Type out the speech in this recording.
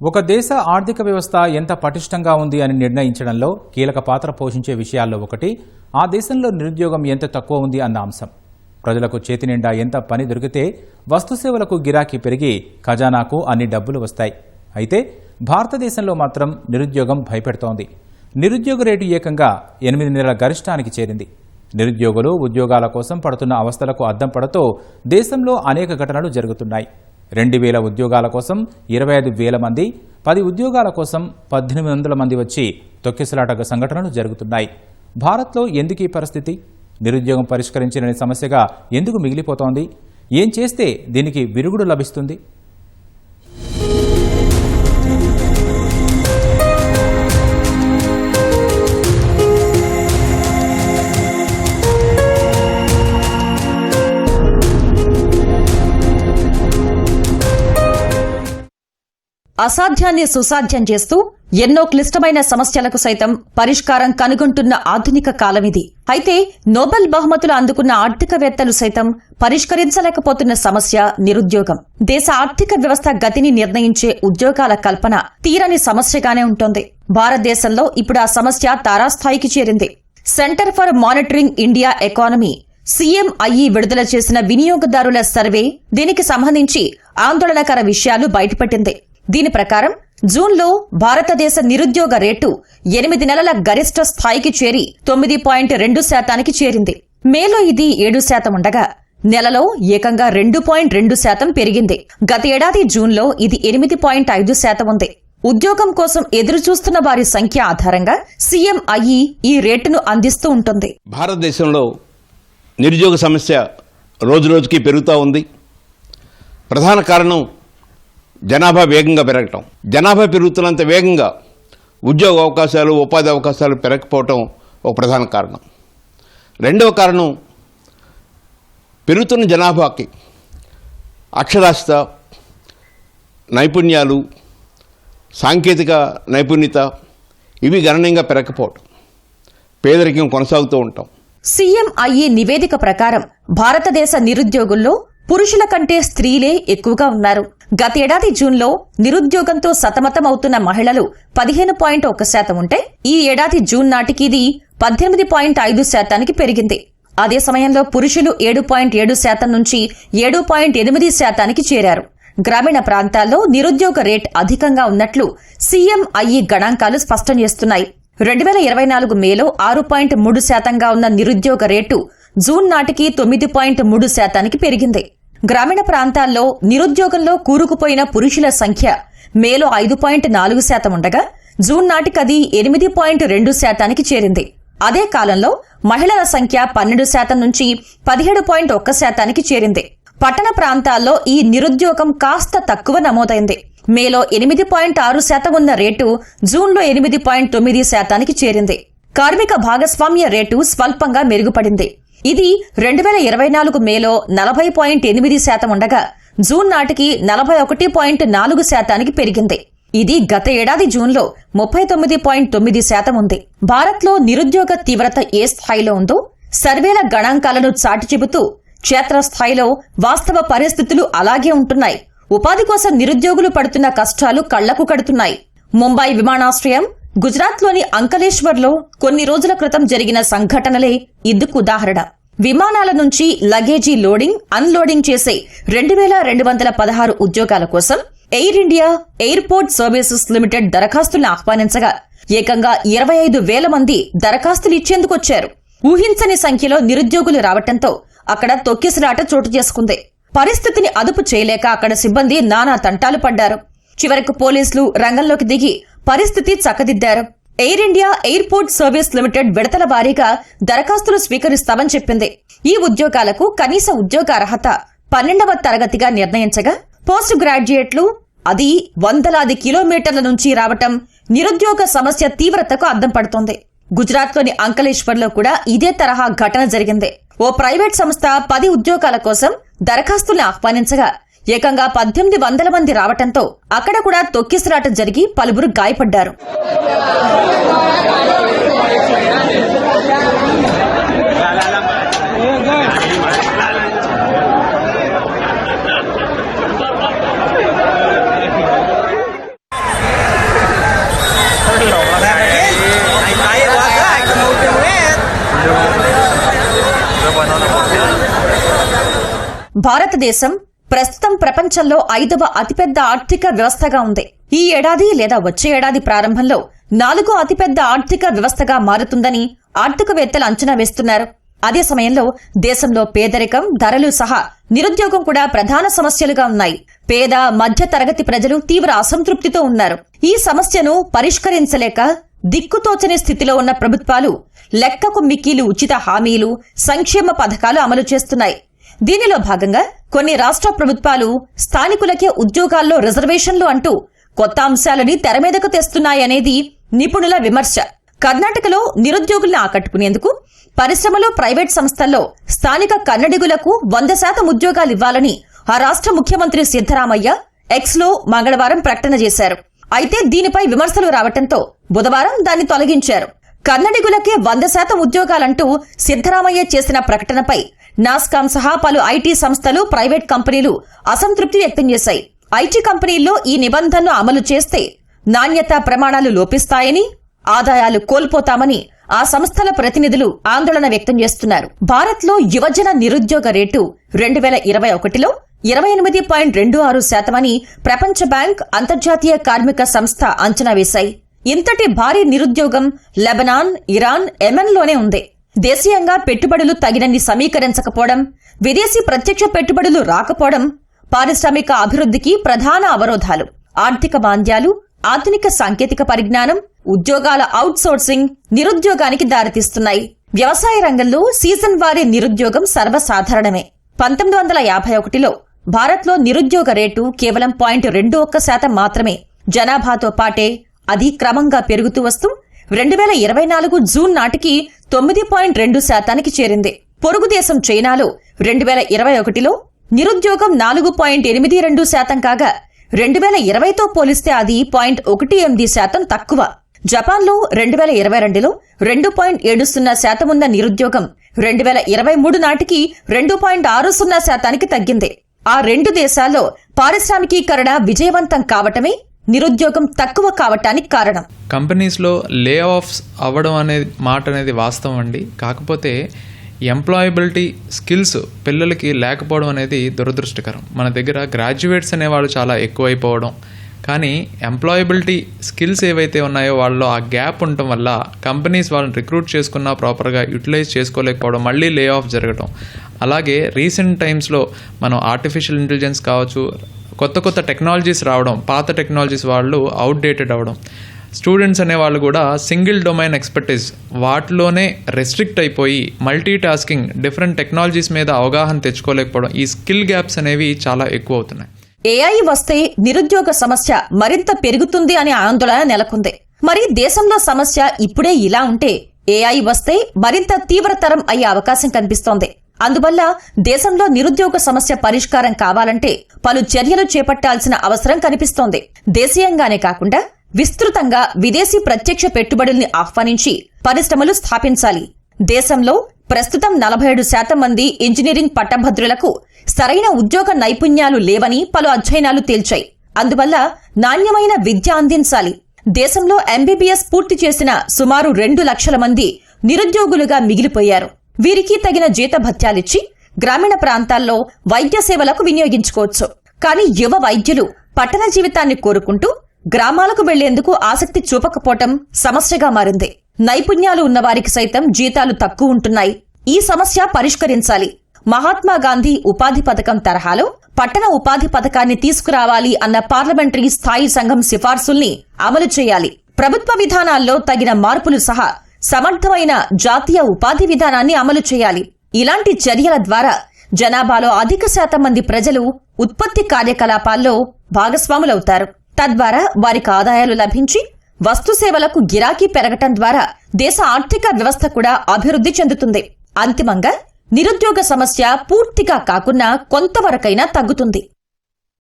ఒక దేశ ఆర్థిక వ్యవస్థ ఎంత పటిష్టంగా ఉంది అని నిర్ణయించడంలో కీలక పాత్ర పోషించే విషయాల్లో ఒకటి ఆ దేశంలో నిరుద్యోగం ఎంత తక్కువ ఉంది అన్న అంశం. ప్రజలకు చేతి నిండా ఎంత పని దొరికితే వస్తుసేవలకు గిరాకీ పెరిగి ఖజానాకు అన్ని డబ్బులు వస్తాయి. అయితే భారతదేశంలో మాత్రం నిరుద్యోగం భయపెడుతోంది. నిరుద్యోగ రేటు ఏకంగా ఎనిమిది నెలల గరిష్టానికి చేరింది. నిరుద్యోగులు ఉద్యోగాల కోసం పడుతున్న అవస్థలకు అద్దం పడతో దేశంలో అనేక ఘటనలు జరుగుతున్నాయి. రెండు వేల ఉద్యోగాల కోసం ఇరవై ఐదు వేల మంది పది ఉద్యోగాల కోసం పద్దెనిమిది వందల మంది వచ్చి తొక్కిసలాటక సంఘటనలు జరుగుతున్నాయి. భారత్లో ఎందుకు ఈ పరిస్థితి? నిరుద్యోగం పరిష్కరించిన సమస్యగా ఎందుకు మిగిలిపోతోంది? ఏం చేస్తే దీనికి విరుగుడు లభిస్తుంది? అసాధ్యాన్ని సుసాధ్యం చేస్తూ ఎన్నో క్లిష్టమైన సమస్యలకు సైతం పరిష్కారం కనుగొంటున్న ఆధునిక కాలమిది అయితే నోబెల్ బహుమతులు అందుకున్న ఆర్థికవేత్తలు సైతం పరిష్కరించలేకపోతున్న సమస్య నిరుద్యోగం. దేశ ఆర్థిక వ్యవస్థ గతిని నిర్ణయించే ఉద్యోగాల కల్పన తీరని సమస్యగానే ఉంటోంది. భారతదేశంలో ఇప్పుడు ఆ సమస్య తారాస్థాయికి చేరింది. Centre for monitoring India economy CMIE విడుదల చేసిన వినియోగదారుల సర్వే దీనికి సంబంధించి ఆందోళనకర విషయాలు బయటపెట్టింది. దీని ప్రకారం జూన్లో భారతదేశ నిరుద్యోగ రేటు ఎనిమిది నెలల గరిష్ట స్థాయికి చేరి తొమ్మిది పాయింట్ రెండు శాతానికి చేరింది. మేలో ఇది ఏడు శాతం ఉండగా నెలలో ఏకంగా రెండు పాయింట్ రెండు శాతం పెరిగింది. గత ఏడాది జూన్లో ఇది ఎనిమిది పాయింట్ ఐదు శాతం ఉంది. ఉద్యోగం కోసం ఎదురుచూస్తున్న వారి సంఖ్య ఆధారంగా సీఎంఐఈ ఈ రేటును అందిస్తూ ఉంటుంది. భారతదేశంలో నిరుద్యోగ సమస్య రోజురోజుకి పెరుగుతూ ఉంది. ప్రధాన కారణం జనాభా వేగంగా పెరగటం. జనాభా పెరుగుతున్నంత వేగంగా ఉద్యోగ అవకాశాలు ఉపాధి అవకాశాలు పెరగకపోవటం ఒక ప్రధాన కారణం. రెండవ కారణం పెరుగుతున్న జనాభాకి అక్షరాస్యత నైపుణ్యాలు సాంకేతిక నైపుణ్యత ఇవి గణనీయంగా పెరగకపోవటం. పేదరికం కొనసాగుతూ ఉంటాం సీఎంఐఈ నివేదిక ప్రకారం భారతదేశ నిరుద్యోగుల్లో పురుషుల కంటే స్త్రీలే ఎక్కువగా ఉన్నారు. గతేడాది జూన్లో నిరుద్యోగంతో సతమతమవుతున్న మహిళలు పదిహేను పాయింట్ ఒక శాతం ఉంటే ఈ ఏడాది జూన్ నాటికి ఇది పద్దెనిమిది పాయింట్ ఐదు శాతానికి పెరిగింది. అదే సమయంలో పురుషులు ఏడు పాయింట్ ఏడు శాతం నుంచి ఏడు పాయింట్ ఎనిమిది శాతానికి చేరారు. గ్రామీణ ప్రాంతాల్లో నిరుద్యోగ రేట్ అధికంగా ఉన్నట్లు సీఎంఐఈ గణాంకాలు స్పష్టం చేస్తున్నాయి. రెండు వేల ఇరవై నాలుగు మేలో ఆరు పాయింట్ మూడు శాతంగా ఉన్న నిరుద్యోగ రేటు జూన్ నాటికి తొమ్మిది పాయింట్ మూడు శాతానికి పెరిగింది. గ్రామీణ ప్రాంతాల్లో నిరుద్యోగంలో కూరుకుపోయిన పురుషుల సంఖ్య మేలో ఐదు పాయింట్ నాలుగు శాతం ఉండగా జూన్ నాటికి అది ఎనిమిది పాయింట్ రెండు శాతానికి చేరింది. అదే కాలంలో మహిళల సంఖ్య పన్నెండు శాతం నుంచి పదిహేడు పాయింట్ ఒక్క శాతానికి చేరింది. పట్టణ ప్రాంతాల్లో ఈ నిరుద్యోగం కాస్త తక్కువ నమోదైంది. మేలో ఎనిమిది పాయింట్ ఆరు శాతం ఉన్న రేటు జూన్లో ఎనిమిది పాయింట్ తొమ్మిది శాతానికి చేరింది. కార్మిక భాగస్వామ్య రేటు స్వల్పంగా మెరుగుపడింది. ఇది రెండు వేల ఇరవై నాలుగు మేలో నలభై పాయింట్ ఎనిమిది శాతం ఉండగా జూన్ నాటికి నలభై ఒకటి పాయింట్ నాలుగు శాతానికి పెరిగింది. ఇది గత ఏడాది జూన్లో ముప్పై తొమ్మిది పాయింట్ తొమ్మిది శాతం ఉంది. భారత్లో నిరుద్యోగ తీవ్రత ఏ స్థాయిలో ఉందో సర్వేల గణాంకాలను చాటి చెబుతూ క్షేత్రస్థాయిలో వాస్తవ పరిస్థితులు అలాగే ఉంటున్నాయి. ఉపాధి కోసం నిరుద్యోగులు పడుతున్న కష్టాలు కళ్ళకు కడుతున్నాయి. ముంబై విమానాశ్రయం గుజరాత్లోని అంకలేశ్వర్లో కొన్ని రోజుల క్రితం జరిగిన సంఘటనలే ఇందుకు ఉదాహరణ. విమానాల నుంచి లగేజీ లోడింగ్ అన్లోడింగ్ చేసే రెండు వేల రెండు వందల పదహారు ఉద్యోగాల కోసం Air India airport services limited దరఖాస్తులను ఆహ్వానించగా ఏకంగా ఇరవై ఐదు వేల మంది దరఖాస్తులు ఇచ్చేందుకొచ్చారు ఊహించని సంఖ్యలో నిరుద్యోగులు రావటంతో అక్కడ తొక్కిసలాట చోటు చేసుకుంది. పరిస్థితిని అదుపు చేయలేక అక్కడ సిబ్బంది నానా తంటాలు పడ్డారు. చివరకు పోలీసులు రంగంలోకి దిగి పరిస్థితి చక్కదిద్దారు. Air India airport service limited విడతల వారీగా దరఖాస్తులు స్వీకరిస్తామని చెప్పింది. ఈ ఉద్యోగాలకు కనీస ఉద్యోగ అర్హత పన్నెండవ తరగతిగా నిర్ణయించగా పోస్ట్ గ్రాడ్యుయేట్లు అది వందలాది కిలోమీటర్ల నుంచి రావటం నిరుద్యోగ సమస్య తీవ్రతకు అద్దం పడుతోంది. గుజరాత్లోని అంకలేశ్వర్లో కూడా ఇదే తరహా ఘటన జరిగింది. ఓ ప్రైవేట్ సంస్థ పది ఉద్యోగాల కోసం దరఖాస్తుల్ని ఆహ్వానించగా ఏకంగా పద్దెనిమిది వందల మంది రావటంతో అక్కడ కూడా తొక్కిసలాట జరిగి పలువురు గాయపడ్డారు. భారతదేశం ప్రస్తుతం ప్రపంచంలో ఐదవ అతిపెద్ద ఆర్థిక వ్యవస్థగా ఉంది. ఈ ఏడాది లేదా వచ్చే ఏడాది ప్రారంభంలో నాలుగో అతిపెద్ద ఆర్థిక వ్యవస్థగా మారుతుందని ఆర్థికవేత్తలు అంచనా వేస్తున్నారు. అదే సమయంలో దేశంలో పేదరికం ధరలు సహా నిరుద్యోగం కూడా ప్రధాన సమస్యలుగా ఉన్నాయి. పేద మధ్య తరగతి ప్రజలు తీవ్ర అసంతృప్తితో ఉన్నారు. ఈ సమస్యను పరిష్కరించలేక దిక్కుతోచని స్థితిలో ఉన్న ప్రభుత్వాలు లెక్కకు మిక్కీలు ఉచిత హామీలు సంక్షేమ పథకాలు అమలు చేస్తున్నాయి. దీనిలో భాగంగా కొన్ని రాష్ట్ర ప్రభుత్వాలు స్థానికులకే ఉద్యోగాల్లో రిజర్వేషన్లు అంటూ కొత్త అంశాలని తెరమీదకు తెస్తున్నాయనేది నిపుణుల విమర్శ. కర్ణాటకలో నిరుద్యోగుల్ని ఆకట్టుకునేందుకు పరిశ్రమలో ప్రైవేట్ సంస్థల్లో స్థానిక కన్నడిగులకు వంద శాతం ఉద్యోగాలు ఇవ్వాలని ఆ రాష్ట్ర ముఖ్యమంత్రి సిద్దరామయ్య ఎక్స్లో మంగళవారం ప్రకటన చేశారు. అయితే దీనిపై విమర్శలు రావటంతో బుధవారం దాన్ని తొలగించారు. కన్నడిగులకే వంద శాతం ఉద్యోగాలంటూ సిద్దరామయ్య చేసిన ప్రకటనపై నాస్కాం సహా పలు ఐటీ సంస్థలు ప్రైవేట్ కంపెనీలు అసంతృప్తి వ్యక్తం చేశాయి. ఐటీ కంపెనీల్లో ఈ నిబంధనను అమలు చేస్తే నాణ్యత ప్రమాణాలు లోపిస్తాయని ఆదాయాలు కోల్పోతామని ఆ సంస్థల ప్రతినిధులు ఆందోళన వ్యక్తం చేస్తున్నారు. భారత్లో యువజన నిరుద్యోగ రేటు రెండు వేల ఇరవై ఒకటిలో ఇరవై ఎనిమిది పాయింట్ రెండు ఆరు శాతమని ప్రపంచ బ్యాంక్ అంతర్జాతీయ కార్మిక సంస్థ అంచనా వేశాయి. ఇంతటి భారీ నిరుద్యోగం లెబనాన్ ఇరాన్ ఎమెన్లోనే ఉంది. దేశీయంగా పెట్టుబడులు తగినన్ని సమీకరించకపోవడం విదేశీ ప్రత్యక్ష పెట్టుబడులు రాకపోవడం పారిశ్రామిక అభివృద్ధికి ప్రధాన అవరోధాలు. ఆర్థిక మాంద్యాలు ఆధునిక సాంకేతిక పరిజ్ఞానం ఉద్యోగాల అవుట్సోర్సింగ్ నిరుద్యోగానికి దారితీస్తున్నాయి. వ్యవసాయ రంగంలో సీజన్ వారీ నిరుద్యోగం సర్వసాధారణమే. పంతొమ్మిది వందల యాభై ఒకటిలో భారత్లో నిరుద్యోగ రేటు కేవలం పాయింట్ రెండు ఒక్క శాతం మాత్రమే. జనాభాతో పాటే అది క్రమంగా పెరుగుతూ వస్తూ రెండు వేల ఇరవై నాలుగు జూన్ నాటికి తొమ్మిది పాయింట్ రెండు శాతానికి చేరింది. పొరుగు దేశం చైనాలో రెండు వేల ఇరవై ఒకటిలో నిరుద్యోగం నాలుగు పాయింట్ ఎనిమిది రెండు శాతం కాగా రెండు వేల ఇరవైతో పోలిస్తే అది పాయింట్ ఒకటి ఎనిమిది శాతం తక్కువ. జపాన్లో రెండు వేల ఇరవై రెండులో రెండు పాయింట్ ఏడు సున్నా శాతం ఉన్న నిరుద్యోగం రెండు వేల ఇరవై మూడు నాటికి రెండు పాయింట్ ఆరు సున్నా శాతానికి తగ్గింది. ఆ రెండు దేశాల్లో పారిశ్రామికీకరణ విజయవంతం కావటమే నిరుద్యోగం తక్కువ కావటానికి కారణం. కంపెనీస్లో లే ఆఫ్స్ అవ్వడం అనేది మాట అనేది వాస్తవం అండి. కాకపోతే ఎంప్లాయబిలిటీ స్కిల్స్ పిల్లలకి లేకపోవడం అనేది దురదృష్టకరం. మన దగ్గర గ్రాడ్యుయేట్స్ అనేవాళ్ళు చాలా ఎక్కువైపోవడం. కానీ ఎంప్లాయబిలిటీ స్కిల్స్ ఏవైతే ఉన్నాయో వాళ్ళలో ఆ గ్యాప్ ఉండటం వల్ల కంపెనీస్ వాళ్ళని రిక్రూట్ చేసుకున్నా ప్రాపర్గా యూటిలైజ్ చేసుకోలేకపోవడం మళ్ళీ లే ఆఫ్ జరగడం అలాగే రీసెంట్ టైమ్స్లో మనం ఆర్టిఫిషియల్ ఇంటెలిజెన్స్ కావచ్చు కొత్త కొత్త టెక్నాలజీస్ రావడం పాత టెక్నాలజీస్ వాళ్ళు అవుట్డేటెడ్ అవ్వడం. స్టూడెంట్స్ అనే వాళ్ళు కూడా సింగిల్ డొమైన్ ఎక్స్పర్టీస్ వాటిలోనే రెస్ట్రిక్ట్ అయిపోయి మల్టీ టాస్కింగ్ డిఫరెంట్ టెక్నాలజీస్ మీద అవగాహన తెచ్చుకోలేకపోవడం ఈ స్కిల్ గ్యాప్స్ అనేవి చాలా ఎక్కువ అవుతున్నాయి ఏఐ వస్తే నిరుద్యోగ సమస్య మరింత పెరుగుతుంది అనే ఆందోళన నెలకొంది. మరి దేశంలో సమస్య ఇప్పుడే ఇలా ఉంటే ఏఐ వస్తే మరింత తీవ్రతరం అయ్యే అవకాశం కనిపిస్తోంది. అందువల్ల దేశంలో నిరుద్యోగ సమస్య పరిష్కారం కావాలంటే పలు చర్యలు చేపట్టాల్సిన అవసరం కనిపిస్తోంది. దేశీయంగానే కాకుండా విస్తృతంగా విదేశీ ప్రత్యక్ష పెట్టుబడుల్ని ఆహ్వానించి పరిశ్రమలు స్థాపించాలి. దేశంలో ప్రస్తుతం నలభై ఏడు శాతం మంది ఇంజనీరింగ్ పట్టభద్రులకు సరైన ఉద్యోగ నైపుణ్యాలు లేవని పలు అధ్యయనాలు తేల్చాయి. అందువల్ల నాణ్యమైన విద్య అందించాలి. దేశంలో ఎంబీబీఎస్ పూర్తి చేసిన సుమారు రెండు లక్షల మంది నిరుద్యోగులుగా మిగిలిపోయారు. వీరికి తగిన జీతభత్యాలిచ్చి గ్రామీణ ప్రాంతాల్లో వైద్య సేవలకు వినియోగించుకోవచ్చు. కానీ యువ వైద్యులు పట్టణ జీవితాన్ని కోరుకుంటూ గ్రామాలకు వెళ్ళేందుకు ఆసక్తి చూపకపోవటం సమస్యగా మారింది. నైపుణ్యాలు ఉన్నవారికి సైతం జీతాలు తక్కువ ఉంటున్నాయి. ఈ సమస్య పరిష్కరించాలి. మహాత్మా గాంధీ ఉపాధి పథకం తరహాలో పట్టణ ఉపాధి పథకాన్ని తీసుకురావాలి అన్న పార్లమెంటరీ స్థాయి సంఘం సిఫార్సుల్ని అమలు చేయాలి. ప్రభుత్వ విధానాల్లో తగిన మార్పులు సహా సమర్థమైన జాతీయ ఉపాధి విధానాన్ని అమలు చేయాలి. ఇలాంటి చర్యల ద్వారా జనాభాలో అధిక శాతం మంది ప్రజలు ఉత్పత్తి కార్యకలాపాల్లో భాగస్వాములవుతారు. తద్వారా వారికి ఆదాయాలు లభించి వస్తు సేవలకు గిరాకీ పెరగటం ద్వారా దేశ ఆర్థిక వ్యవస్థ కూడా అభివృద్ధి చెందుతుంది. అంతిమంగా నిరుద్యోగ సమస్య పూర్తిగా కాకున్నా కొంతవరకైనా తగ్గుతుంది.